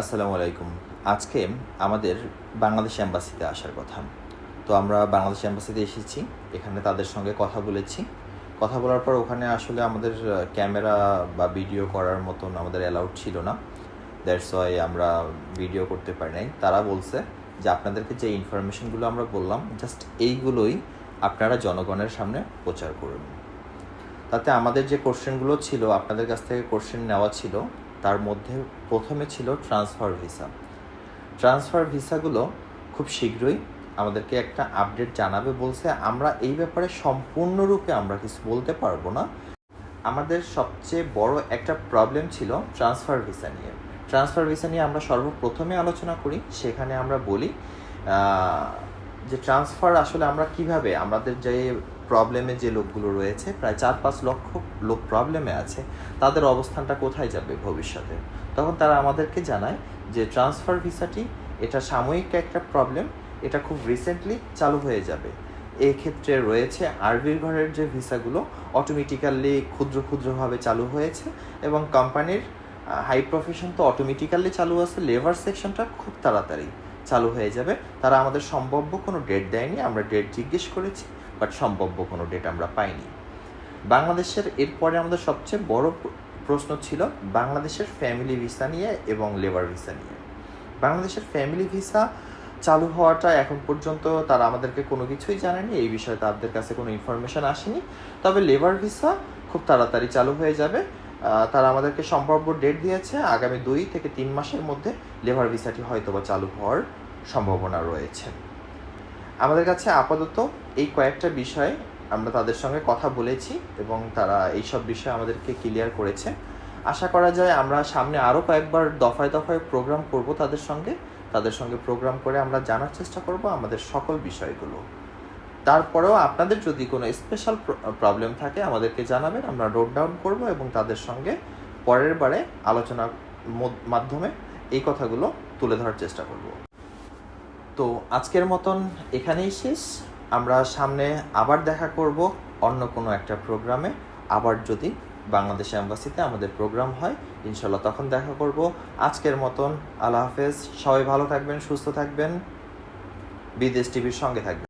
আসসালামু আলাইকুম। আজকে আমাদের বাংলাদেশ অ্যাম্বাসিতে আসার কথা। তো আমরা বাংলাদেশ অ্যাম্বাসিতে এসেছি, এখানে তাদের সঙ্গে কথা বলেছি। কথা বলার পর ওখানে আসলে আমাদের ক্যামেরা বা ভিডিও করার মতন আমাদের অ্যালাউড ছিল না। দ্যাটস ওয়াই আমরা ভিডিও করতে পারি নাই। তারা বলছে যে আপনাদেরকে যে ইনফরমেশনগুলো আমরা বললাম জাস্ট এইগুলোই আপনারা জনগণের সামনে প্রচার করুন। তাতে আমাদের যে কোশ্চেনগুলো ছিল, আপনাদের কাছ থেকে কোশ্চেন নেওয়া ছিল তার মধ্যে প্রথমে ছিল ট্রান্সফার ভিসা। ট্রান্সফার ভিসাগুলো খুব শীঘ্রই আমাদেরকে একটা আপডেট জানাবে, বলছে আমরা এই ব্যাপারে সম্পূর্ণরূপে আমরা কিছু বলতে পারব না। আমাদের সবচেয়ে বড় একটা প্রবলেম ছিল ট্রান্সফার ভিসা নিয়ে। ট্রান্সফার ভিসা নিয়ে আমরা সর্বপ্রথমে আলোচনা করি, সেখানে আমরা বলি যে ট্রান্সফার আসলে আমরা কীভাবে, আমাদের যে প্রবলেমে যে লোকগুলো রয়েছে, প্রায় চার পাঁচ লক্ষ লোক প্রবলেমে আছে, তাদের অবস্থানটা কোথায় যাবে ভবিষ্যতে? তখন তারা আমাদেরকে জানায় যে ট্রান্সফার ভিসাটি এটা সাময়িক একটা প্রবলেম এটা খুব রিসেন্টলি চালু হয়ে যাবে। এই ক্ষেত্রে রয়েছে আরবির ঘরের যে ভিসাগুলো অটোমেটিক্যালি ক্ষুদ্র ক্ষুদ্রভাবে চালু হয়েছে এবং কোম্পানির হাই প্রফেশন তো অটোমেটিক্যালি চালু আছে লেবার সেকশনটা খুব তাড়াতাড়ি চালু হয়ে যাবে। তারা আমাদের সম্ভাব্য কোনো ডেট দেয়নি, আমরা ডেট জিজ্ঞেস করেছি। বাট সম্ভাব্য কোনো ডেট আমরা পাইনি। বাংলাদেশের এরপরে আমাদের সবচেয়ে বড় প্রশ্ন ছিল বাংলাদেশের ফ্যামিলি ভিসা নিয়ে এবং লেবার ভিসা নিয়ে। বাংলাদেশের ফ্যামিলি ভিসা চালু হওয়াটা এখন পর্যন্ত তারা আমাদেরকে কোনো কিছুই জানেনি এই বিষয়ে তাদের কাছে কোনো ইনফরমেশন আসেনি। তবে লেবার ভিসা খুব তাড়াতাড়ি চালু হয়ে যাবে। তারা আমাদেরকে সম্ভাব্য ডেট দিয়েছে, আগামী দুই থেকে তিন মাসের মধ্যে লেবার ভিসাটি হয়তো বা চালু হওয়ার সম্ভাবনা রয়েছে। আমাদের কাছে আপাতত এই কয়েকটা বিষয়ে আমরা তাদের সঙ্গে কথা বলেছি এবং তারা এই সব বিষয়ে আমাদেরকে ক্লিয়ার করেছে। আশা করা যায় আমরা সামনে আরও কয়েকবার দফায় দফায় প্রোগ্রাম করব তাদের সঙ্গে। তাদের সঙ্গে প্রোগ্রাম করে আমরা জানার চেষ্টা করব আমাদের সকল বিষয়গুলো। তারপরেও আপনাদের যদি কোনো স্পেশাল প্রবলেম থাকে আমাদেরকে জানাবেন, আমরা নোট ডাউন করব এবং তাদের সঙ্গে পরের বারে আলোচনার মাধ্যমে এই কথাগুলো তুলে ধরার চেষ্টা করব। তো আজকের মতন এখানেই শেষ। আমরা সামনে আবার দেখা করব অন্য কোনো একটা প্রোগ্রামে। আবার যদি বাংলাদেশ অ্যাম্বাসিতে আমাদের প্রোগ্রাম হয় ইনশাল্লাহ তখন দেখা করব। আজকের মতন আল্লাহ হাফেজ। সবাই ভালো থাকবেন, সুস্থ থাকবেন। বিদেশ টিভির সঙ্গে থাকবেন।